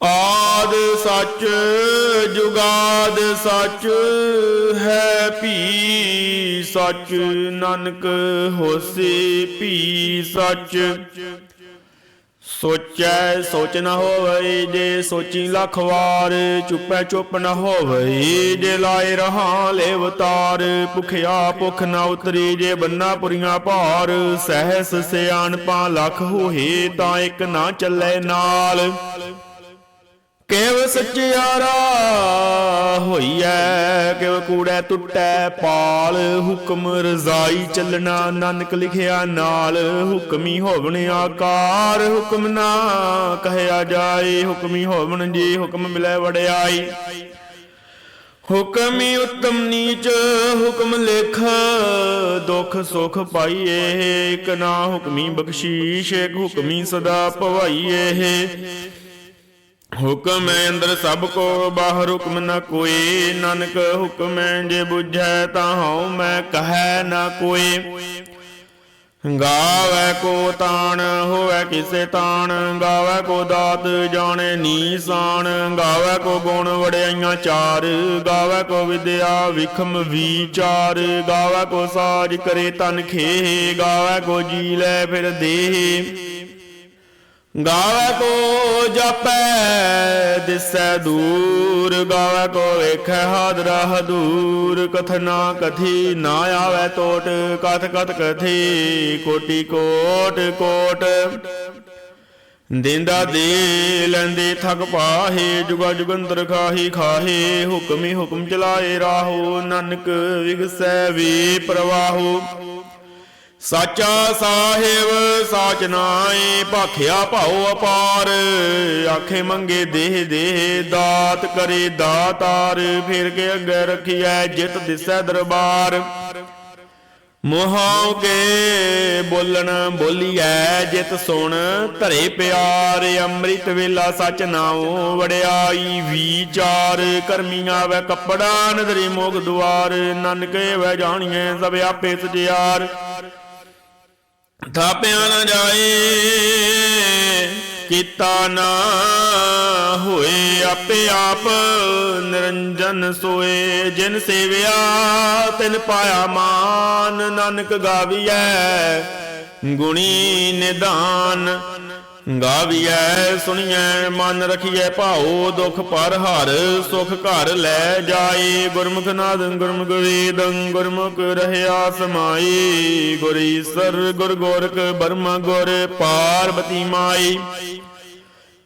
ਆਦ ਸੱਚ, ਜੁਗਾਦ ਸੱਚ, ਹੈ ਭੀ ਸੱਚ, ਨਾਨਕ ਹੋਸੀ ਭੀ ਸੱਚ। ਸੋਚੈ ਸੋਚ ਨ ਹੋਵੇ ਜੇ ਸੋਚੀ ਲੱਖ ਵਾਰ, ਚੁੱਪੈ ਚੁੱਪ ਨਾ ਹੋਵੇ ਜੇ ਲਾਏ ਰਹਾ ਲੇਵਤਾਰ ਭੁਖਿਆ ਭੁਖ ਨਾ ਉਤਰੀ, ਜੇ ਬੰਨਾ ਪੁਰੀਆਂ ਭਾਰ, ਸਹਿਸ ਸਿਆਣਪਾਂ ਲੱਖ ਹੋਏ ਤਾਂ ਇੱਕ ਨਾ ਚੱਲੇ ਨਾਲ। ਕਿਵ ਸਚਿਆਰਾ ਹੋਈਐ, ਕਿਵ ਕੂੜੈ ਟੁੱਟੈ ਪਾਲ। ਹੁਕਮ ਰਜ਼ਾਈ ਚੱਲਣਾ, ਨਾਨਕ ਲਿਖਿਆ ਨਾਲ। ਹੁਕਮੀ ਹੋਵਣ ਆਕਾਰ, ਹੁਕਮ ਨਾ ਕਹਿਆ ਜਾਏ। ਹੁਕਮੀ ਹੋਵਣ ਜੀ ਹੁਕਮ ਮਿਲੈ ਵੜਿਆਈ ਹੁਕਮੀ ਉਤਮ ਨੀਚ, ਹੁਕਮ ਲੇਖ, ਦੁਖ ਸੁਖ ਪਾਈਏ। ਇਕ ਨਾ ਹੁਕਮੀ ਬਖਸ਼ੀਸ਼, ਇਕ ਹੁਕਮੀ ਸਦਾ ਭਵਾਈਏ ਹੁਕਮ ਹੈ ਅੰਦਰ ਸਭ ਕੋ, ਬਾਹਰ ਹੁਕਮ ਨਾ ਕੋਈ। ਨਾਨਕ ਹੁਕਮ ਜੇ ਬੁਝੈ ਤਾਂ ਹਉ ਮੈਂ ਕਹੈ ਨਾ ਕੋਈ। ਗਾਵੇ ਕੋ ਤਾਣ, ਹੋਵੇ ਕਿਸੇ ਤਾਣ। ਗਾਵੇ ਕੋ ਦਾਤ, ਜਾਣੇ ਨੀਸਾਨ ਗਾਵੇ ਕੋ ਗੁਣ ਵੜਿਆਈਆਂ ਚਾਰ। ਗਾਵੇ ਕੋ ਵਿਦਿਆ ਵਿਖਮ ਵਿਚਾਰ। ਗਾਵੇ ਕੋ ਸਾਜ ਕਰੇ ਤਨ ਖੇ। ਗਾਵੇ ਕੋ ਜੀ ਲੈ ਫਿਰ ਦੇਹ। ਗਾਵੇ ਕੋ ਜਪੈ, ਦਿਸੈ ਦੂਰ। ਗਾਵੇ ਕੋ ਵੇਖੈ ਹਾਦਰਾ ਹਦੂਰ ਕਥਨਾ ਕਥੀ ਨਾ ਆਵੇ ਟੋਟ ਕਥ ਕਥ ਕਥੀ, ਕੋਟੀ ਕੋਟ ਕੋਟ। ਦਿੰਦਾ ਦੇ ਲੈਂਦੇ ਥਕ ਪਾਹੇ, ਜੁਗਾ ਜੁਗੰਦਰ ਖਾਹੀ ਖਾਹੇ। ਹੁਕਮੀ ਹੁਕਮ ਚਲਾਏ ਰਾਹੋ, ਨਾਨਕ ਵਿਗਸੈ ਵੀ ਪ੍ਰਵਾਹੋ। ਸਾਚਾ ਸਾਹਿਬ, ਸਾਚ ਨਾਏ ਭਾਖਿਆ ਭਾਉ ਅਪਾਰ। ਆਖੇ ਮੰਗੇ ਦੇਹ ਦੇਹ, ਦਾਤ ਕਰੇ ਦਾਤਾਰ। ਫਿਰ ਕੇ ਅੱਗੇ ਰਖੀਐ, ਜਿਤ ਦਿਸੈ ਦਰਬਾਰ। ਮੋਹਾਉ ਕੇ ਬੋਲਣ ਬੋਲੀਐ, ਜਿਤ ਸੁਣ ਧਰੇ ਪਿਆਰ। ਅੰਮ੍ਰਿਤ ਵੇਲਾ ਸਚ ਨਾਉ ਵੜਿਆਈ, ਵਿਚਾਰ। ਕਰਮੀ ਆਵੇ ਕੱਪੜਾ, ਨਦਰੀ ਮੋਗ ਦੁਆਰ। ਨਨਕੇ ਵੈ ਜਾਣੀਐ, ਸਭ ਆਪੇ ਸਜਿਆਰ ਥਾਪਿਆ ਨਾ ਜਾਏ, ਕੀਤਾ ਨਾ ਹੋਏ, ਆਪੇ ਆਪ ਨਿਰੰਜਨ ਸੋਏ। ਜਿਨ ਸੇਵਿਆ, ਤਿਨ ਪਾਇਆ ਮਾਨ। ਨਾਨਕ ਗਾਵੀਐ, ਗੁਣੀ ਨਿਦਾਨ ਗਾਵੀਐ, ਸੁਣੀਐ, ਮਨ ਰਖੀਐ, ਭਾਉ, ਦੁਖ ਪਰ ਹਰ, ਸੁਖ ਘਰ ਲੈ ਜਾਏ। ਗੁਰਮੁਖ ਨਾਦ, ਗੁਰਮੁਖ ਵੇਦੰ, ਗੁਰਮੁਖ ਰਹਿਆ ਸਮਾਈ ਗੁਰ ਈਸਰ, ਗੁਰ ਗੋਰਖ ਬਰਮ ਗੁਰ, ਪਾਰਬਤੀ ਮਾਈ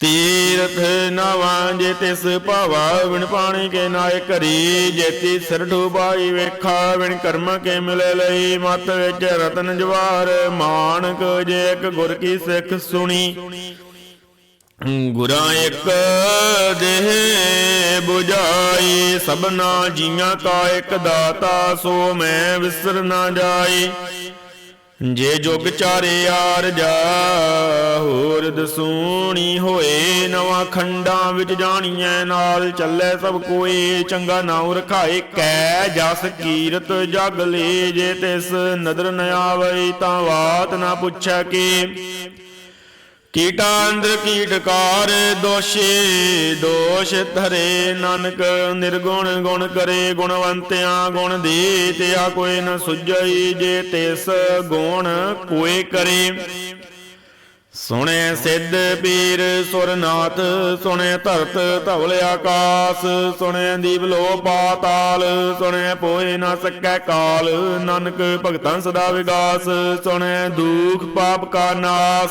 ਤੀਰਥ ਨਵਾਂ ਜੇ ਤਿਸ ਭਾਵਾ ਵਿਣ ਪਾਣੀ ਕੇ ਨਾਏ ਕਰੀ ਜੇਤੀ ਸਿਰ ਡੁਬਾਈ ਵੇਖਾ ਵਿਣ ਕਰਮ ਕੇ ਮਿਲੇ ਲਈ, ਮਤ ਵਿੱਚ ਰਤਨ ਜਵਾਰ, ਮਾਨਕ ਜੇ ਇੱਕ ਗੁਰ ਕੀ ਸਿੱਖ ਸੁਣੀ। ਗੁਰਾਂ ਇੱਕ ਦੇਹ 부ਝਾਈ ਸਭਨਾ ਜੀਆਂ ਕਾ ਇੱਕ ਦਾਤਾ, ਸੋ ਮੈਂ ਵਿਸਰ ਨਾ ਜਾਈ। ਜੇ ਜੁਗ ਚਾਰੇ ਆਰ ਜਾ ਹੋਰ ਦਸੂਣੀ ਹੋਏ, ਨਵਾਂ ਖੰਡਾਂ ਵਿੱਚ ਜਾਣੀਐ, ਨਾਲ ਚੱਲੇ ਸਭ ਕੋਏ, ਚੰਗਾ ਨਾਉ ਰਖਾਏ ਕੈ ਜਸ ਕੀਰਤ ਜਗ ਲੇ, ਜੇ ਤਿਸ ਨਦਰ ਨ ਆਵੇ ਤਾਂ ਬਾਤ ਨਾ ਪੁੱਛੈ ਕੀ। ਕੀਟਾ ਅੰਦਰ ਕੀਟਕਾਰ ਦੋਸ਼ੇ, ਦੋਸ਼ ਧਰੇ ਨਾਨਕ, ਨਿਰਗੁਣ ਗੁਣ ਕਰੇ ਗੁਣਵੰਤਿਆਂ, ਗੁਣ ਦੇ ਤਿਆ ਕੋਈ ਨ ਸੁਝਈ ਜੇ ਤਿਸ ਗੁਣ ਕੋਈ ਕਰੇ। ਸੁਣੇ ਸਿੱਧ ਪੀਰ ਸੁਰਨਾਥ, ਸੁਣੇ ਧਰਤ ਧਵਲ ਆਕਾਸ, ਸੁਣੇ ਦੀਪ ਲੋ ਪਾਤਾਲ, ਸੁਣੇ ਪੋਏ ਨਾ ਸਕੈ ਕਾਲ, ਨਾਨਕ ਭਗਤਾਂ ਸਦਾ ਵਿਗਾਸ, ਸੁਣੇ ਦੁਖ ਪਾਪ ਕਾ ਨਾਸ।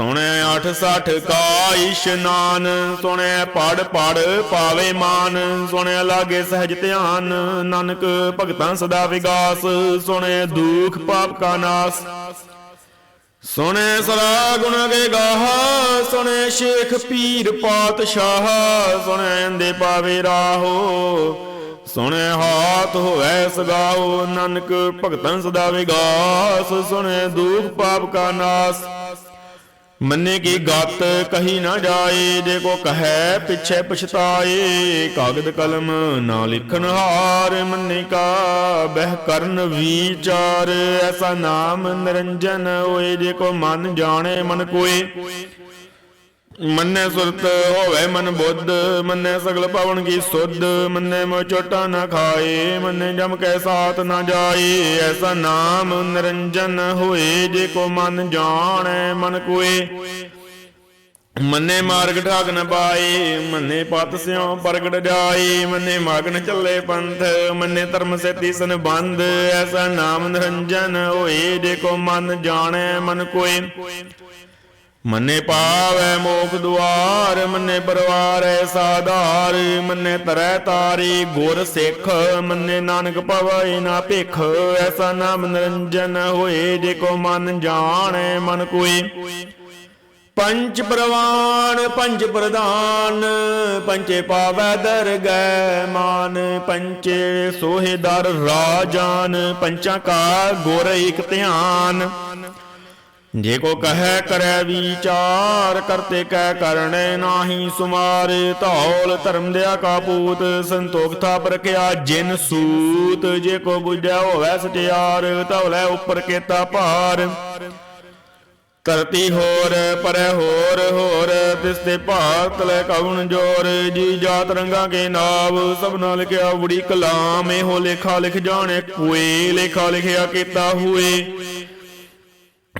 ਸੁਣੈ 860 ਕਾ ਇਸ਼ਨਾਨ ਸੁਣੈ ਪੜ ਪੜ ਪਾਵੇ ਮਾਨ, ਸੁਣੈ ਲਾਗੇ ਸਹਿਜ ਧਿਆਨ, ਨਾਨਕ ਭਗਤਾਂ ਸਦਾ ਵਿਗਾਸ, ਸੁਣੈ ਦੁਖ ਪਾਪ ਕਾ ਨਾਸ। ਸੁਣੈ ਸਰਾ ਗੁਣ ਗੇ ਗਾਹ ਸੁਣੈ ਸ਼ੇਖ ਪੀਰ ਪਾਤਸ਼ਾਹ, ਸੁਣੈ ਦੇ ਪਾਵੇ ਰਾਹੋ। ਸੁਣੈ ਹਾਥ ਹੋਵੇ ਸਗਾਓ ਨਾਨਕ ਭਗਤਨ ਸਦਾ ਵਿਗਾਸ, ਸੁਣੈ ਦੁਖ ਪਾਪ ਕਾ ਨਾਸ। ਮੰਨੇ ਕੀ ਗਤ ਕਹੀ ਨਾ ਜਾਏ, ਜੇ ਕੋ ਕਹੈ ਪਿਛੈ ਪਛਤਾਏ। ਕਾਗਦ ਕਲਮ ਨਾ ਲਿਖਨ ਹਾਰ, ਮੰਨੇ ਕਾ ਬਹਿ ਕਰਨ ਵਿਚਾਰ। ਐਸਾ ਨਾਮ ਨਿਰੰਜਨ ਹੋਏ, ਜੇ ਕੋ ਮਨ ਜਾਣੇ ਮਨ ਕੋਏ। ਮੰਨੇ ਸੁਰਤ ਹੋਵੇ ਮਨ ਬੁੱਧ, ਮੰਨੇ ਸਗਲ ਪਵਨ ਕੀ ਸੁਧ, ਮੰਨੇ ਮੋ ਚੋਟਾ ਨਾ ਖਾਏ, ਮੰਨੇ ਜਮ ਕੈ ਸਾਥ ਨਾ ਜਾਏ, ਐਸਾ ਨਾਮ ਨਿਰੰਜਨ ਹੋਏ, ਜੇ ਕੋ ਮਨ ਜਾਣੈ, ਮਨ ਕੋਏ। ਮੰਨੇ ਮਾਰਗ ਠਾਕ ਨ ਪਾਏ, ਮੰਨੇ ਪਤ ਸਿਉ ਪ੍ਰਗਟ ਜਾਏ, ਮੰਨੇ ਮਗਨ ਚੱਲੇ ਪੰਥ, ਮੰਨੇ ਧਰਮ ਸੇਤੀ ਸਨ ਬੰਦ ਐਸਾ ਨਾਮ ਨਿਰੰਜਨ ਹੋਏ, ਜੇ ਕੋ ਮਨ ਜਾਣੈ, ਮਨ ਕੋਏ। ਮੰਨੇ ਪਾਵੈ ਮੋਖ ਦੁਆਰ, ਮੰਨੇ ਪਰਵਾਰ ਐਸਾ ਆਧਾਰ ਮੰਨੇ ਤਰੈ ਤਾਰੀ, ਗੁਰ ਸਿੱਖ, ਮੰਨੇ ਨਾਨਕ ਪਵੈ ਨਾ ਭਿਖ, ਐਸਾ ਨਾਮ ਨਿਰੰਜਨ ਹੋਏ, ਜੇ ਕੋ ਮਨ ਜਾਣੈ, ਮਨ ਕੋਈ ਪੰਜ ਪ੍ਰਵਾਨ, ਪੰਜ ਪ੍ਰਧਾਨ ਪੰਚੇ ਪਾਵੈ ਦਰਗਹਿ ਮਾਨ ਪੰਚੇ ਸੋਹੇ ਦਰ ਰਾਜਾਨ, ਪੰਚਾਂ ਕਾ ਗੁਰ ਇਕ ਧਿਆਨ। ਜੇ ਕੋ ਕਹੈ ਕਰੈ ਵਿਚਾਰ, ਕਰਤੇ ਕਹਿ ਕਰਣੇ ਨਾਹੀ, ਸੁਮਾਰ ਧੌਲ ਧਰਮ ਦਿਆ ਕਾ ਸੰਤੋਖ ਥਾ ਪਰਖਿਆ ਜਿਨ ਸੂਤ, ਜੇ ਕੋ ਬੁਝੈ ਹੋਵੈ ਸਟਿਆਰ ਧੌਲੇ ਉੱਪਰ ਕੇਤਾ ਭਾਰ। ਧਰਤੀ ਹੋਰ, ਪਰੈ ਹੋਰ ਹੋਰ, ਤਿਸ ਤੇ ਭਾਰਤ ਲੈ ਕਉਣ ਜੋਰ, ਜੀ ਜਾਤ ਰੰਗਾ ਕੇ ਨਾਮ ਸਭਨਾ ਲਿਖਿਆ ਉੜੀ ਕਲਾਮ, ਇਹੋ ਲੇਖਾ ਲਿਖ ਜਾਣੇ ਕੋਏ, ਲੇਖਾ ਲਿਖਿਆ ਕੀਤਾ ਹੋਏ।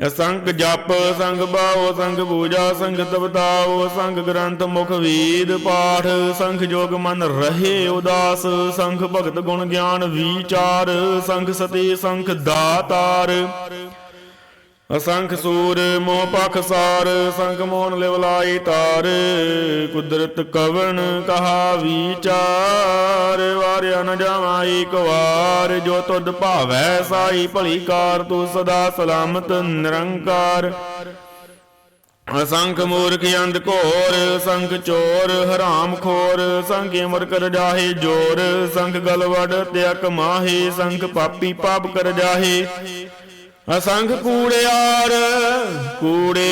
ਸੰਗ ਜਪ, ਸੰਗ ਬਾਉ ਸੰਗ ਪੂਜਾ, ਸੰਗ ਤਪਤਾਉ ਸੰਗ ਗ੍ਰੰਥ ਮੁਖ ਵੀਦ ਪਾਠ, ਸੰਗ ਜੋਗ ਮਨ ਰਹੇ ਉਦਾਸ, ਸੰਗ ਭਗਤ ਗੁਣ ਗਿਆਨ ਵਿਚਾਰ, ਸੰਗ ਸਤੀ ਸੰਖ ਦਾਤਾਰ। ਅਸੰਖ ਸੂਰ ਮੋਹ ਪਖ ਸਾਰ, ਸੰਗ ਮੋਹਨ ਲਿਵਲਾਈ ਤਾਰ। ਕੁਦਰਤ ਕਵਣ ਕਹਾ ਵਿਚਾਰ, ਵਾਰਿਆ ਨ ਜਾਵਾਂ ਏਕ ਵਾਰ ਜੋ ਤੁਧ ਭਾਵੈ ਸਾਈ ਭਲੀ ਕਾਰ, ਤੂੰ ਸਦਾ ਸਲਾਮਤ ਨਿਰੰਕਾਰ। ਅਸੰਖ ਮੂਰਖ ਅੰਧ ਘੋਰ ਸੰਖ ਚੋਰ ਹਰਾਮ ਖੋਰ। ਸੰਖ ਅਮਰ ਕਰ ਜਾਹੇ ਜੋਰ ਸੰਖ ਗਲਵੜ ਤਿਆਕ ਮਾਹੇ। ਸੰਖ ਪਾਪੀ ਪਾਪ ਕਰ ਜਾਹੇ। ਅਸੰਖ ਕੂੜਿਆਰ ਕੂੜੇ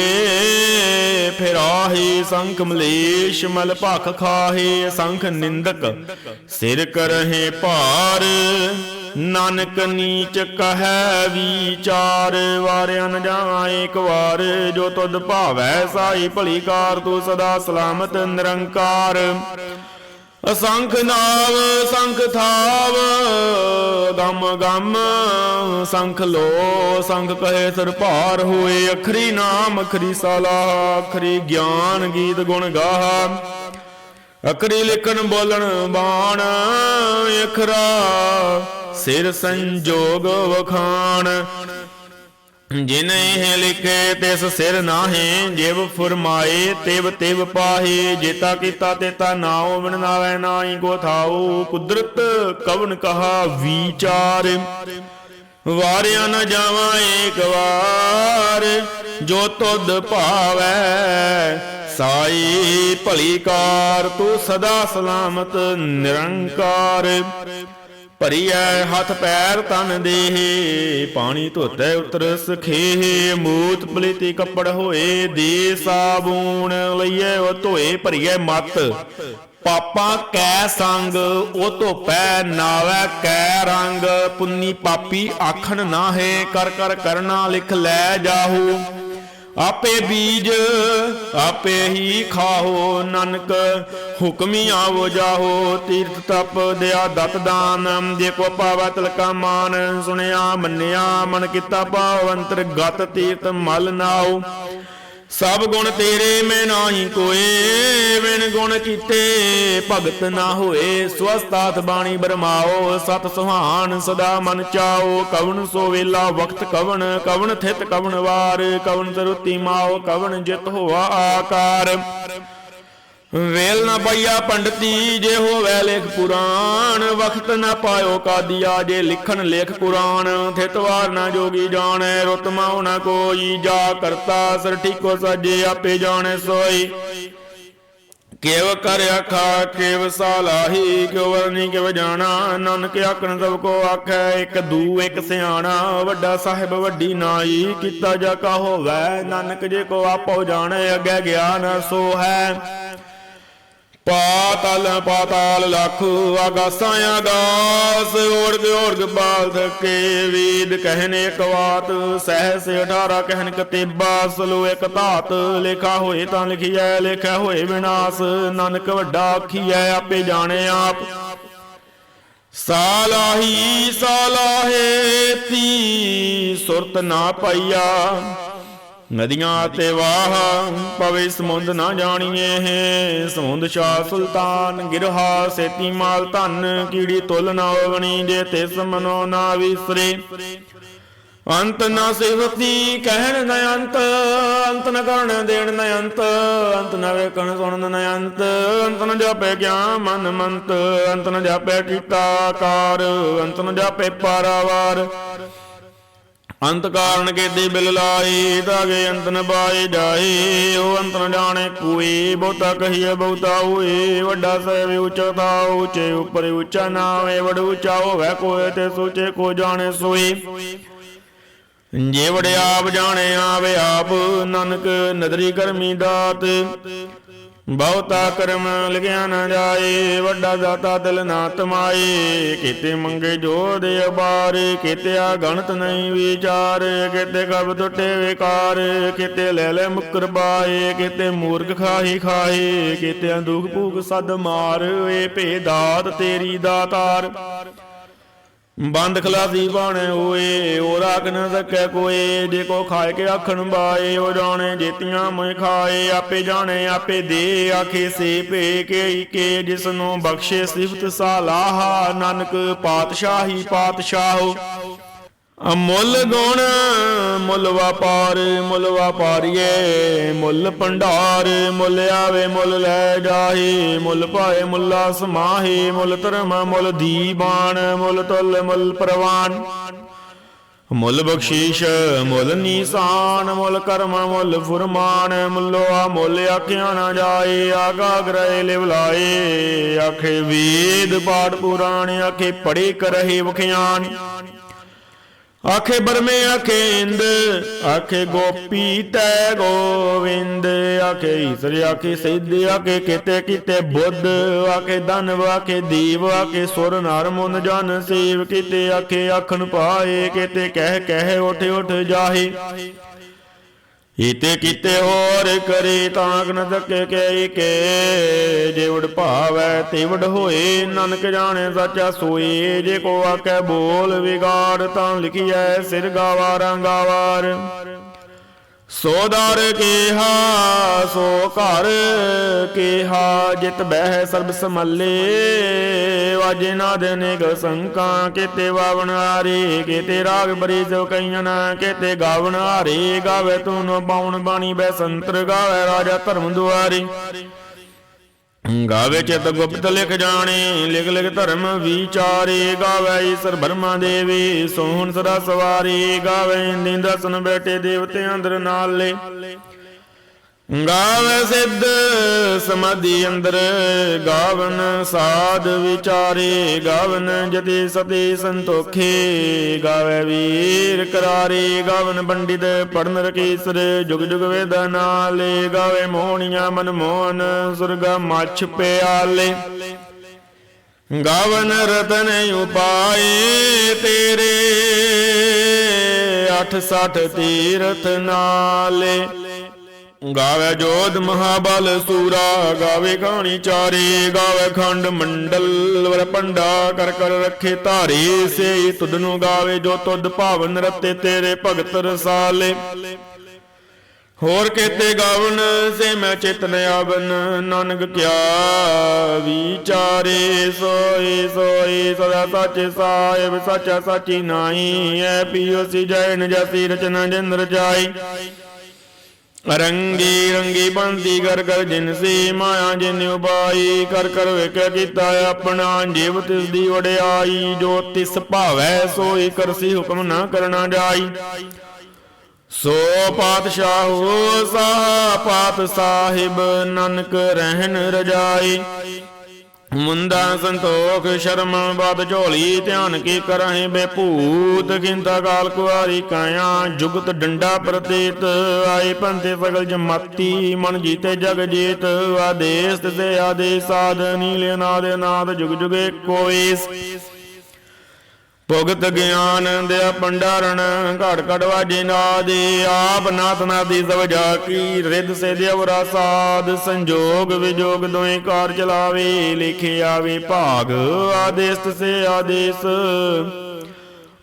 ਫਿਰਾਹੀ ਸੰਖ ਮਲੇਸ਼ ਮਲ ਭਖ ਖਾਹੇ ਅਸੰਖ ਨਿੰਦਕ ਸਿਰ ਕਰਹੇ ਭਾਰ। ਨਾਨਕ ਨੀਚ ਕਹੈ ਵਿਚਾਰ ਵਾਰਿਆ ਨ ਜਾਵਾਂ ਏਕ ਵਾਰ ਜੋ ਤੁਧ ਭਾਵੈ ਸਾਈ ਭਲੀ ਕਾਰ ਤੂੰ ਸਦਾ ਸਲਾਮਤ ਨਿਰੰਕਾਰ। ਅਸੰਖ ਨਾਵ, ਸੰਖ ਥਾਵ ਗਮ ਗਮ ਸੰਖ ਲੋ, ਸੰਖ ਕਹੇ ਸਰ ਭਾਰ ਹੋਏ, ਅਖਰੀ ਨਾਮ, ਅਖਰੀ ਸਲਾਹ ਅਖਰੀ ਗਿਆਨ, ਗੀਤ ਗੁਣ ਗਾਹ। ਅਖਰੀ ਲਿਖਣ ਬੋਲਣ ਬਾਣ, ਅਖਰਾ ਸਿਰ ਸੰਜੋਗ ਵਖਾਣ। ਜਿਨ ਇਹ ਲਿਖੇ ਤਿਸ ਸਿਰ ਨਾਹੇ, ਜਿਵ ਫਰਮਾਏ ਤਿਵ ਤਿਵ ਪਾਹੇ, ਜੇਤਾ ਕੀਤਾ ਤੇਤਾ ਨਾਉ, ਬਿਨ ਨਾਵੈ ਨਾਹੀ ਕੋ ਥਾਉ। ਕੁਦਰਤ ਕਵਨ ਕਹਾ ਵਿਚਾਰ, ਵਾਰਿਆ ਨ ਜਾਵਾਂ ਏਕ ਵਾਰ, ਜੋ ਤੁਧ ਭਾਵੈ ਸਾਈ। ਭਲੀ ਕਾਰ ਤੂੰ ਸਦਾ ਸਲਾਮਤ, ਨਿਰੰਕਾਰ। ਭਰੀਐ ਹੱਥ ਪੈਰ ਤਨ ਦੇਹ, ਪਾਣੀ ਧੋਤੈ ਉਤਰ ਸਖੇਹ ਮੂਤ ਪਲੀਤੀ ਕੱਪੜ ਹੋਏ, ਦੇ ਸਾਬੂਣ ਲਈਐ, ਉਹ ਧੋਏ ਭਰੀਐ ਮਤ। ਪਾਪਾਂ ਕੈ ਸੰਗ, ਉਹ ਧੋਪੈ ਨਾਵੈ ਕੈ ਰੰਗ। ਪੁੰਨੀ ਪਾਪੀ ਆਖਣ ਨਾਹੇ, ਕਰ ਕਰ ਕਰਨਾ ਲਿਖ ਲੈ ਜਾਹੂ। ਆਪੇ ਬੀਜ ਆਪੇ ਹੀ ਖਾਹੋ ਨਾਨਕ ਹੁਕਮੀ ਆਵੋ ਜਾਹੋ, ਤੀਰਥ ਤਪ ਦਿਆ ਦਤ ਦਾਨ, ਜੇ ਕੋ ਪਾਵੈ ਤਿਲਕਾ ਮਾਨ, ਸੁਣਿਆ ਮੰਨਿਆ ਮਨ ਕੀਤਾ ਭਾਵ ਅੰਤਰ ਗਤ ਤੀਰਥ ਮਲ ਨਾਉ। ਸਭ ਗੁਣ ਤੇਰੇ ਮੈਂ ਨਾਹੀ ਕੋਏ ਵਿਣ ਗੁਣ ਕੀਤੇ ਭਗਤ ਨਾ ਹੋਏ। ਸਵਸਤਾਤ ਬਾਣੀ ਬਰਮਾਓ, ਸਤ ਸੁਹਾਨ ਸਦਾ ਮਨ ਚਾਓ। ਕਵਣ ਸੋ ਵੇਲਾ ਵਕਤ ਕਵਣ ਕਵਣ ਥਿਤ ਕਵਣ ਵਾਰ, ਕਵਣ ਤਰੁਤੀ ਮਾਓ, ਕਵਣ ਜਿਤ ਹੋਆ ਆਕਾਰ। ਵੇਲ ਨਾ ਪਈਆ ਪੰਡਤੀ, ਜੇ ਹੋਵੇ ਲਿਖ ਪੁਰਾਣ, ਵਖਤ ਨਾ ਪਾਇਓ ਕਾਦੀਆ, ਜੇ ਲਿਖਣ ਲੇਖ ਕੁਰਾਨ ਥਿਤਵਾਰ ਨਾ ਜੋਗੀ ਜਾਣੈ ਰਤਮਾ ਨਾ ਕੋਈ, ਜਾ ਕਰਤਾ ਸਰ ਠੀਕੋ ਸਾਜੇ, ਆਪੇ ਜਾਣੈ ਸੋਈ। ਕਿਵ ਕਰ ਆਖਾ, ਕਿਵ ਸਾਲਾਹੀ ਕਿਵ ਵਰਨੀ ਕਿਵ ਜਾਣਾ, ਨਾਨਕ ਆਖਣ ਸਭ ਕੋ ਆਖੈ, ਇੱਕ ਦੂ, ਇੱਕ ਸਿਆਣਾ, ਵੱਡਾ ਸਾਹਿਬ ਵੱਡੀ ਨਾਈ, ਕੀਤਾ ਜਾ ਕਾ ਹੋਵੈ, ਨਾਨਕ ਜੇ ਕੋ ਆਪੋ ਜਾਣੈ, ਅੱਗੇ ਗਿਆਨ ਸੋ ਹੈ ਪਾਤਲ ਪਾਤਾਲ ਲਖ ਆਗਾਸਾਂ ਆਗਾਸ ਓਰਗ ਓਰਗ ਬਾਲ ਥਕੇ ਵੇਦ ਕਹਿਨੇ ਇੱਕ ਬਾਤ 18 ਕਹਿਨ ਕਤੇਬਾ, ਸਲੋ ਇੱਕ ਧਾਤ, ਲਿਖਾ ਹੋਏ ਤਾਂ ਲਿਖਿਐ ਲਿਖਿਆ ਹੋਏ ਵਿਨਾਸ਼, ਨਾਨਕ ਵੱਡਾ ਆਖੀਐ, ਆਪੇ ਜਾਣੇ ਆਪ। ਸਾਲਾਹੀ, ਸਾਲਾਹੇ ਤੀ ਸੁਰਤ ਨਾ ਪਾਈਆ ਨਦੀਆਂ ਤੇ ਵਾਹ ਪਵੇ ਸਮੁੰਦ ਨਾ ਜਾਣੀਏ ਹੈ ਸਮੁੰਦ ਸ਼ਾਹ ਸੁਲਤਾਨ ਗਿਰਹਾ ਸੇਤੀ ਮਾਲ ਧਨ, ਕੀੜੀ ਤੁਲ ਨਾ ਹੋਵਣੀ ਜੇ ਤਿਸ ਮਨੋ ਨਾ ਵਿਸਰੇ। ਅੰਤ ਨਾ ਸਿਵਤੀ ਕਹਿਣ ਨ ਅੰਤ ਅੰਤ ਨ ਕਰਨ ਦੇਣ ਨ ਅੰਤ ਅੰਤ ਨ ਵੇਖਣ ਸੁਣਨ ਨ ਅੰਤ ਅੰਤ ਨ ਜਾਪੇ ਗਿਆਨ ਮਨ ਮੰਤ, ਅੰਤ ਨਾ ਜਾਪੇ ਕੀਤਾ ਕਾਰ ਅੰਤ ਨ ਜਾਪੇ ਪਾਰਾਵਾਰ। ਅੰਤ ਕਾਰਨ ਕੇ ਬਿਲ ਲਾਏ ਤਾਗੇ ਅੰਤ ਨ ਬਾਏ ਜਾਏ ਉਹ ਅੰਤ ਨ ਜਾਣੇ ਕੋਈ, ਬਹੁਤਾ ਕਹੀਏ ਬਹੁਤਾ ਹੋਏ ਵੱਡਾ ਸਹਿਬ ਉੱਚਾ ਤਾ ਉੱਚੇ ਉੱਪਰ ਉੱਚਾ ਨਾਵੇਂ, ਵਡ ਹੋਵੇ ਕੋਏ ਤੇ ਸੋਚੇ ਕੋ ਜਾਣੇ ਸੋਈ। ਜੇ ਵੜੇ ਆਪ ਜਾਣੇ ਆਵੇ ਆਪ, ਨਾਨਕ ਨਦਰੀ ਕਰਮੀ ਦਾਤ। ਬਹੁਤਾ ਕਰਮ ਲਗਿਆ ਨਾ ਜਾਏ, ਵੱਡਾ ਦਾਤਾ ਦਿਲ ਨਾ ਤਮਾਏ ਕਿਤੇ ਮੰਗੇ ਜੋ ਦੇ ਅਬਾਰ ਕਿਤੇ ਆ ਗਣਤ ਨਹੀਂ ਵਿਚਾਰ। ਕਿਤੇ ਕਬ ਟੁੱਟੇ ਵਿਕਾਰ, ਕਿਤੇ ਲੈ ਲੈ ਮੁਕਰ ਬਾਏ। ਕਿਤੇ ਮੂਰਖ ਖਾਹੀ ਖਾਏ ਕਿਤੇ ਦੁਖ ਭੂਖ ਸਦ ਮਾਰ। ਏ ਭੇਦਾਤ ਤੇਰੀ ਦਾਤਾਰ। ਬੰਦ ਖਲਾਸੀ ਬਾਣੇ ਹੋਏ, ਉਹ ਰਾਖ ਨ ਸਕੈ ਕੋਏ। ਜੇ ਕੋ ਖਾਏ ਕੇ ਆਖਣ ਬਾਏ, ਉਹ ਜਾਣੇ ਜੇਤੀਆਂ ਮੈਂ ਖਾਏ। ਆਪੇ ਜਾਣੇ, ਆਪੇ ਦੇ ਆਖੇ ਸੇ ਭੇ ਕੇ ਕੇ। ਜਿਸ ਨੂੰ ਬਖਸ਼ੇ ਸਿਫਤ ਸਾਲਾਹਾ, ਨਾਨਕ ਪਾਤਸ਼ਾਹੀ ਪਾਤਸ਼ਾਹੋ। ਅਮੁੱਲ ਗੁਣ, ਮੁੱਲ ਵਪਾਰ, ਮੁੱਲ ਵਪਾਰੀਏ। ਮੁੱਲ ਭੰਡਾਰ, ਮੁੱਲ ਆਵੇ, ਮੁੱਲ ਲੈ ਜਾਹੇ। ਮੁੱਲ ਪਾਏ ਮੁੱਲਾ ਸਮਾਹੇ ਮੁੱਲ ਧਰਮ, ਮੁੱਲ ਦੀਵਾਨ ਮੁੱਲ ਤੁਲ, ਮੁੱਲ ਪ੍ਰਵਾਨ। ਮੁੱਲ ਬਖਸ਼ੀਸ਼, ਮੁੱਲ ਨੀਸਾਨ, ਮੁੱਲ ਕਰਮ, ਮੁੱਲ ਫੁਰਮਾਨ। ਮੁੱਲੋ ਆ ਮੁੱਲ ਆਖਿਆ ਨਾ ਜਾਏ, ਆਗਾ ਗ੍ਰਹਿ ਲਿਵਲਾਏ ਆਖੇ ਵੇਦ ਪਾਠ ਪੁਰਾਣ, ਆਖੇ ਪੜੇ ਕਰਹਿ ਵਖਿਆਨ। ਆਖੇ ਬਰਮੇ ਆਖੇ ਆਖੇ ਗੋਪੀ ਤੈ ਗੋਵਿੰਦ, ਆਖੇ ਈਸਰ, ਆਖੇ ਸਿੱਧ, ਆਖੇ ਕਿਤੇ ਕਿਤੇ ਬੁੱਧ, ਆਖੇ ਧਨਵ ਆਖੇ ਦੀਵ, ਆਖੇ ਸੁਰ, ਨਰ, ਮੁਨ, ਜਨ, ਸੇਵ, ਕਿਤੇ ਆਖੇ ਆਖਣ ਪਾਏ, ਕਿਤੇ ਕਹਿ ਕਹਿ ਉਠ ਉਠ ਜਾਹੇ। ਈਤੇ ਕੀਤੇ ਹੋਰ ਕਰੇ ਤਾਂ ਨ ਸਕੇ ਕੇ ਕੇ ਜੇ ਵਡ ਭਾਵੈ ਤੇ ਹੋਏ, ਨਾਨਕ ਜਾਣੇ ਸੱਚਾ ਸੋਏ। ਜੇ ਕੋ ਆਕੈ ਬੋਲ ਵਿਗਾੜ ਤਾਂ ਲਿਖੀਐ, ਸਿਰ ਗਾਵਾਰਾਂ ਗਾਵਾਰ ਸੋ ਦਰ ਕੇਹਾ, ਸੋ ਘਰ ਕੇਹਾ, ਜਿਤ ਬਹਿ ਸਰਬ ਸਮੱਲੇ। ਵਾਜੇ ਦੇ ਨਿਗ ਸੰਕਾਂ, ਕਿਤੇ ਵਾਵਣ ਹਾਰੇ, ਕਿਤੇ ਰਾਗ ਬਰੀ ਸੋ ਕਈਆਂ ਕਿਤੇ ਗਾਵਣ ਹਾਰੇ। ਗਾਵੇ ਤੂੰ ਨੋ ਪਾਉਣ ਬਾਣੀ, ਬੈ ਸੰਤਰ ਗਾਵੇ ਰਾਜਾ ਧਰਮ ਦੁਆਰੀ। ਗਾਵੇ ਚਿਤ ਗੁਪਤ ਲਿਖ ਜਾਣੇ, ਲਿਖ ਲਿਖ ਧਰਮ ਵਿਚਾਰੇ, ਗਾਵੇ ਈਸ਼ਰ ਬਰਮਾ ਦੇਵੀ, ਸੋਹਣ ਸਦਾ ਸਵਾਰੀ, ਗਾਵੇ ਇੰਦਿ ਦਸਨ ਬੈਠੇ ਦੇਵਤੇ ਅੰਦਰ ਨਾਲੇ। ਗਾਵੇ ਸਿੱਧ ਸਮਾਧੀ ਅੰਦਰ, ਗਾਵਨ ਸਾਧ ਵਿਚਾਰੇ, ਗਾਵਨ ਜਤੀ ਸਤੀ ਸੰਤੋਖੇ, ਗਾਵੇ ਵੀਰ ਕਰਾਰੇ, ਗਾਵਨ ਪੰਡਿਤ ਪੜਨ ਰਕੀਸਰ, ਜੁਗ ਜੁਗ ਵੇਦ ਨਾਲੇ, ਗਾਵੇ ਮੋਹਣੀਆਂ ਮਨ ਮੋਹਨ ਸੁਰਗਾ ਮੱਛ ਪਿਆਲੇ। ਗਾਵਨ ਰਤਨ ਉਪਾਏ ਤੇਰੇ 860 ਤੀਰਥ ਨਾਲੇ। ਗਾਵੇ ਜੋਧ ਮਹਾਬਲ ਸੂਰਾ, ਗਾਵੇ ਕਹਾਣੀ ਚਾਰੇ, ਗਾਵੇ ਖੰਡ ਮੰਡਲ, ਵਰ ਕਰ ਕਰ ਰੱਖੇ ਧਾਰੇ ਸੇ ਤੁਧ ਨੂੰ ਗਾਵੇ ਜੋ ਤੁਧ ਭਾਵਨ ਰਤੇ ਤੇਰੇ ਭਗਤ ਰਸਾਲੇ। ਹੋਰ ਕੇਤੇ ਗਾਵਨ, ਸੇ ਮੈਂ ਚਿਤਨ ਆਵਨ, ਨਾਨਕ ਕਿਆ ਵਿਚਾਰੇ ਸੋਈ ਸੋਈ ਸਦਾ ਸੱਚ ਸਾਹਿਬ, ਸੱਚਾ ਸਾਚੀ ਨਾਹੀ, ਐ ਪੀਓ ਸੀ ਜੈਨ ਜਸੀ ਰਚਨਾ ਜਿੰਦਰ ਜਾਈ। ਰੰਗੀ ਰੰਗੀ ਬੰਦੀ ਕਰ ਕਰ ਜਿਨਸੀ ਮਾਇਆ ਜਿਨ ਉਬਾਈ, ਕਰ ਕਰ ਵੇਖਿਆ ਕੀਤਾ ਆਪਣਾ ਜੀਵ ਤਿਸ ਦੀ ਵਡਿਆਈ, ਜੋ ਤਿਸ ਭਾਵੈ ਸੋਈ ਕਰਸੀ ਹੁਕਮ ਨਾ ਕਰਨਾ ਜਾਈ। ਸੋ ਪਾਤਸ਼ਾਹੋ ਸਾਹ ਪਾਤ ਸਾਹਿਬ, ਨਾਨਕ ਰਹਿਣ ਰਜਾਈ। ਮੁੰਦਾ ਸੰਤੋਖ, ਸ਼ਰਮ ਬਦ ਝੋਲੀ, ਧਿਆਨ ਕੀ ਕਰਹਿ ਬੇਭੂਤ ਕਿੰਤਾ ਕਾਲ ਕੁਆਰੀ ਕਾਇਆ, ਜੁਗਤ ਡੰਡਾ ਪ੍ਰਤੀਤ, ਆਏ ਪੰਤੇ ਸਗਲ ਜਮਾਤੀ, ਮਨ ਜੀਤੇ ਜਗ ਜੀਤ, ਆਦੇਸ ਤੇ ਆਦੇਸ ਸਾਧ, ਨੀਲੇ ਨਾਦ ਨਾਦ ਜੁਗ ਜੁਗੇ ਕੋਇਸ ਭੁਗਤ ਗਿਆਨ ਦਿਆ ਪੰਡਾਰਣ, ਘੜ ਘੜ ਵਾਜੇ ਨਾਦੇ ਆਪ ਨਾਥ ਨਾਦੀ ਸਭ ਜਾ ਕੀ, ਰਿੱਧ ਸੇ ਦਿਵਰਾ ਸਾਧ, ਸੰਜੋਗ ਵਿਜੋਗ ਦੋਏ ਕਾਰ ਚਲਾਵੇ, ਲਿਖੇ ਆਵੇ ਭਾਗ, ਆਦੇਸ ਸੇ ਆਦੇਸ।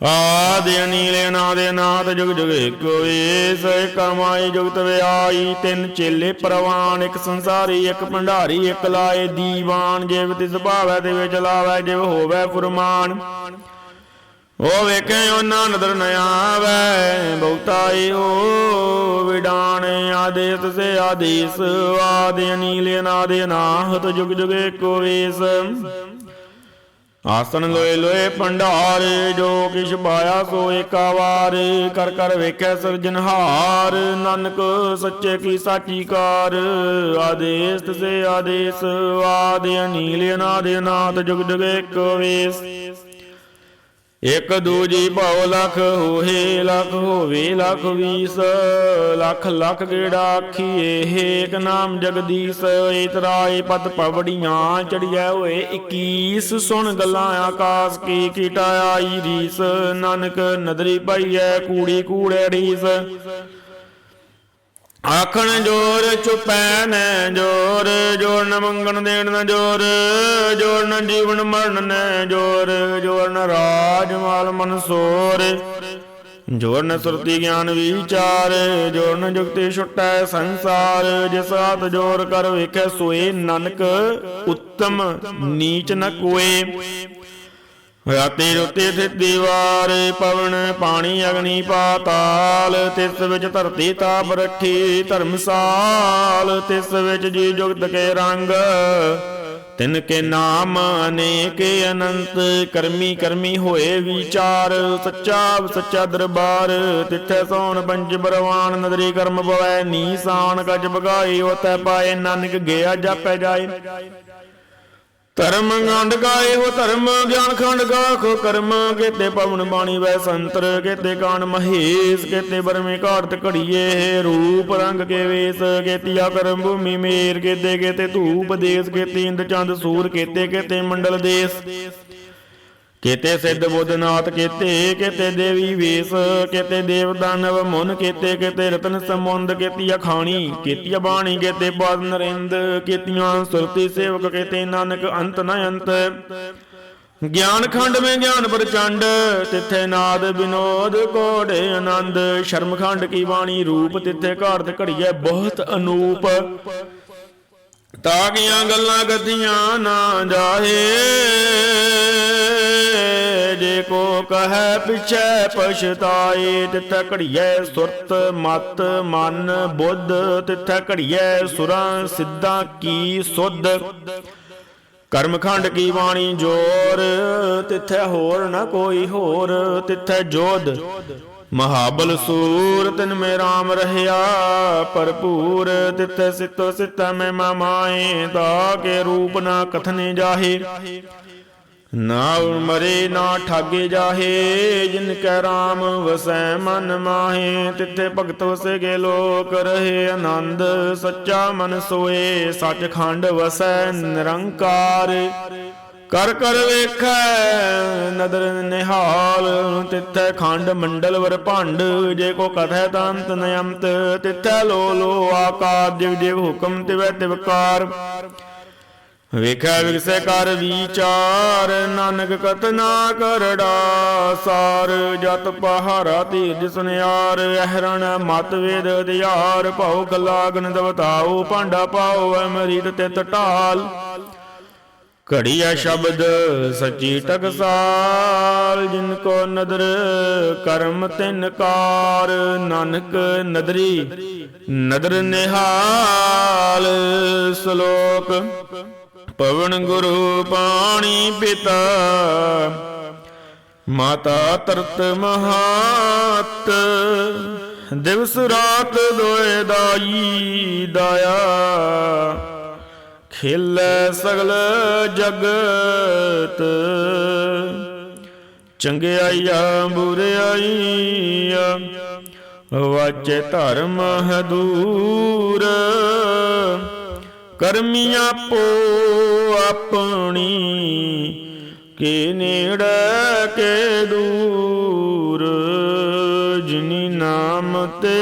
ਆਦਿ ਅਨੀਲੇ ਨਾਦੇ ਨਾਦ ਜੁਗ ਜੁਗ ਏਕੋ ਏਸ ਕਮਾਈ ਜੁਗਤ ਵਿਆਈ ਤਿੰਨ ਚੇਲੇ ਪ੍ਰਵਾਨ, ਇੱਕ ਸੰਸਾਰੀ, ਇੱਕ ਭੰਡਾਰੀ, ਇੱਕ ਲਾਏ ਦੀਵਾਨ, ਜਿਵ ਤਿਸ ਭਾਵੈ ਤੇ ਵਿੱਚ ਲਾਵੈ, ਜਿਵ ਹੋਵੈ ਫੁਰਮਾਨ। ਉਹ ਵੇਖੇ ਉਹਨਾਂ ਨਦਰ ਨ ਆਵੈ ਬਹੁਤਾਈ ਉਹ ਵਿਡਾਣ ਆਦੇਸ ਸੇ ਆਦੇਸ, ਆਦਿ ਨੀਲੇ ਨਾਦੇ ਨਾਹਤ ਜੁਗ ਜੁਗ ਏਕੋ ਵੇਸ। ਆਸਣ ਲੋਏ ਲੋਏ ਭੰਡਾਰ ਜੋ ਕਿਛ ਪਾਇਆ ਸੋ ਏਕਾ ਵਾਰ ਕਰ ਕਰ ਵੇਖੈ ਸਿਰਜਨਹਾਰ ਨਾਨਕ ਸੱਚੇ ਕੀ ਸਾਚੀ ਕਾਰ। ਆਦੇਸ ਸੇ ਆਦੇਸ, ਆਦਿ ਨੀਲੇ ਅਨਾਦਿ ਅਨਾਦ ਜੁਗ ਜੁਗ ਏਕ ਵੇਸ। ਇਕ ਦੂਜੀ ਭਉ ਲਖ ਹੋਏ, ਲਖ ਹੋਵੇ, ਲਖ ਵੀਸ। ਲਖ ਲਖ ਗੇੜਾ ਆਖੀਏ? ਏਕ ਨਾਮ ਜਗਦੀਸ਼, ਇਤਰਾਏ ਪਤ ਪਵੜੀਆਂ ਚੜਿਆ ਹੋਏ 21 ਸੁਣ ਗੱਲਾਂ ਆਕਾਸ, ਕੀ ਕੀਟਾ ਆਈ ਰੀਸ। ਨਾਨਕ ਨਦਰੀ ਪਈਐ, ਕੂੜੀ ਕੂੜੇ ਰੀਸ ਆਖਣ ਜੋਰ ਚੁਪੈ ਨੈ ਜੋਰ ਜੋਰ ਮੰਗਣ ਦੇਣ ਨ ਜੋਰ ਜੋਰ ਜੀਵਨ ਮਰਨ ਨੈ ਜੋਰ ਜੋਰ ਰਾਜ ਮਾਲ ਮਨ ਸੋਰ। ਨ ਸੁਰਤੀ ਗਿਆਨ ਵਿਚਾਰ, ਜੋਰ ਨ ਜੁਗਤੀ ਛੁਟੈ ਸੰਸਾਰ। ਜਿਸ ਹੱਥ ਜੋਰ ਕਰ ਵੇਖੈ ਸੋਏ ਨਾਨਕ, ਉੱਤਮ ਨੀਚ ਨ ਕੋਏ। ਰਾਤੇ ਰੁੱਤੇ ਥਿਤ ਦੀਵਾਰ ਪਵਨ ਪਾਣੀ ਅਗਨੀ ਪਾਤਾਲ, ਤਿਸ ਵਿੱਚ ਧਰਤੀ ਤਾਪ ਰੱਖੀ ਧਰਮਸਾਲ ਤਿਸ ਵਿੱਚ ਜੀ ਜੁਗਤ ਕੇ ਰੰਗ। ਤਿਨ ਕੇ ਨਾਮ ਅਨੇਕ ਅਨੰਤ, ਕਰਮੀ ਕਰਮੀ ਹੋਏ ਵਿਚਾਰ, ਸੱਚਾ ਸੱਚਾ ਦਰਬਾਰ, ਤਿੱਥੇ ਸੋਣ ਪੰਜ ਬਰਵਾਨ, ਨਦਰੀ ਕਰਮ ਪਵੈ ਨੀਸਾਨ ਕਜ ਬਗਾਈ ਉਤੈ ਪਾਏ ਨਾਨਕ ਗਿਆ, ਜਾਪੈ ਜਾਏ। ਧਰਮ ਗੰਡ ਗਾਏ ਹੋ ਧਰਮ, ਗਿਆਨ ਖੰਡ ਗਾਖੋ ਕਰਮ। ਕੇਤੇ ਪਵਨ ਬਾਣੀ ਵੈ ਸੰਤਰ, ਕੇਤੇ ਕਾਨ ਮਹੇਸ਼, ਕੇਤੇ ਬਰਮੇ ਘਾੜਤ ਘੜੀਏ, ਰੂਪ ਰੰਗ ਕੇ ਵੇਸ ਕੇਤੀਆ ਕਰਮ ਭੂਮੀ ਮੇਰ, ਕੇਤੇ ਕੇਤੇ ਧੂਪ ਦੇਸ, ਕੇਤੇ ਇੰਦ ਚੰਦ ਸੂਰ, ਕੇਤੇ ਕੇਤੇ ਮੰਡਲ ਦੇਸ। ਕੇਤੇ ਸਿੱਧ ਬੁੱਧ ਨਾਥ, ਕੇਤੇ ਦੇਵੀ ਵੇਸ, ਕੇਤੇ ਦੇਵ ਦਾਨਵ ਮੁਨ, ਕੇਤੇ ਕੇਤੇ ਰਤਨ ਸਮੁੰਦ ਕੇਤੀ ਅਖਾਣੀ ਕੇਤੀ ਬਾਣੀ, ਕੇਤੇ ਪਦ ਨਰਿੰਦ, ਕੇਤੀਆਂ ਸੁਰਤੀ ਸੇਵਕ, ਕੇਤੇ ਨਾਨਕ ਅੰਤ ਨ ਅੰਤ। ਗਿਆਨ ਖੰਡ ਮੇ ਗਿਆਨ ਪ੍ਰਚੰਡ, ਤਿੱਥੇ ਨਾਦ ਵਿਨੋਦ ਕੋੜੇ ਆਨੰਦ। ਸ਼ਰਮ ਖੰਡ ਕੀ ਬਾਣੀ ਰੂਪ, ਤਿੱਥੇ ਘਾੜਤ ਘੜੀਐ ਬਹੁਤ ਅਨੂਪ। ਤਾਗੀਆਂ ਗੱਲਾਂ ਗੱਦੀਆਂ ਨਾ ਜਾਹੇ। ਜੇ ਕੋ ਕਹੈ ਪਿਛੈ ਪਛਤਾਏ, ਤਿੱਥੈ ਘੜੀਐ ਸੁਰਤ ਮਤ ਮਨ ਬੁੱਧ, ਤਿੱਥੈ ਘੜੀਐ ਸੁਰਾਂ ਸਿੱਧਾਂ ਕੀ ਸੁਧ। ਕਰਮਖੰਡ ਕੀ ਬਾਣੀ ਜੋਰ, ਤਿਥੈ ਹੋਰ ਨਾ ਕੋਈ ਹੋਰ, ਤਿਥੈ ਜੋਧ। ਮਹਾਬਲ ਸੂਰ, ਤਿਨ ਮੇ RAM ਰਹਿਆ, ਭਰਪੂਰ ਤਿਤੈ ਸਿਤੋ ਸਿਤੈ ਮੈਂ ਮਾਏ ਤਾ ਕੇ ਰੂਪ ਨਾ ਕਥਨੇ ਜਾਹੇ। ਨਾ ਮਰੇ ਨਾ ਠਾਗੇ ਜਾਹੇ, ਜਿਨ ਕੈ RAM ਵਸੈ ਮਨ ਮਾਹੇ, ਤਿੱਥੇ ਭਗਤ ਵਸੇ ਗੇ ਲੋਕ ਰਹੇ ਆਨੰਦ, ਸੱਚਾ ਮਨ ਸੋਏ, ਸੱਚਖੰਡ ਵਸੈ ਨਿਰੰਕਾਰ। ਕਰ ਕਰ ਵੇਖੈ, ਨਦਰ ਨਿਹਾਲ, ਤਿੱਥੈ ਖੰਡ ਮੰਡਲ ਵਰ ਭੰਡ, ਜੇ ਕੋ ਕਥੈ ਤੰਤ ਨਿਯੰਤ, ਤਿੱਥੈ ਲੋ ਲੋ ਆਕਾਰ ਦਿਵ ਦਿਵ ਹੁਕਮ ਤਿਵੈ ਤਿਵਕਾਰ ਵੇਖੈ ਵਿਗਸੈ ਕਰ ਵਿਚਾਰ, ਨਾਨਕ ਕਤਨਾ ਕਰੜਾ ਸਾਰ ਜਤ ਪਹਾਰਾ ਧੀਰਜ ਸੁਨਿਆਰ, ਅਹਰਣ ਮਤ ਵੇਦ ਦਿਆਰ ਭਉ ਕਲਾਗਨ ਦਵਤਾਉ, ਭਾਂਡਾ ਪਾਉ ਅਮਰੀਤ ਤਿਤ ਢਾਲ। ਘੜੀਆ ਸ਼ਬਦ ਸੱਚੀ ਟਕਸਾਲ, ਜਿਨ ਕੋ ਨਦਰ ਕਰਮ ਤਿਨ ਕਾਰ, ਨਾਨਕ ਨਦਰੀ ਨਦਰ ਨਿਹਾਲ, ਸ਼ਲੋਕ ਪਵਨ ਗੁਰੂ ਪਾਣੀ ਪਿਤਾ, ਮਾਤਾ ਤਰਤ ਮਹਾਤ, ਦਿਵਸ ਰਾਤ ਦੋਏ ਦਾਈ ਦਾਇਆ। ਖੇਲੇ ਸਗਲ ਜਗਤ ਚੰਗਿਆਈਆ ਬੁਰਿਆਈਆ ਵਾਚੇ ਧਰਮ ਹਦੂਰ ਕਰਮੀਆਂ ਪੋ ਆਪਣੀ, ਕੇ ਨੇੜੇ, ਕੇ ਦੂਰ, ਜਿਨੀ ਨਾਮ ਤੇ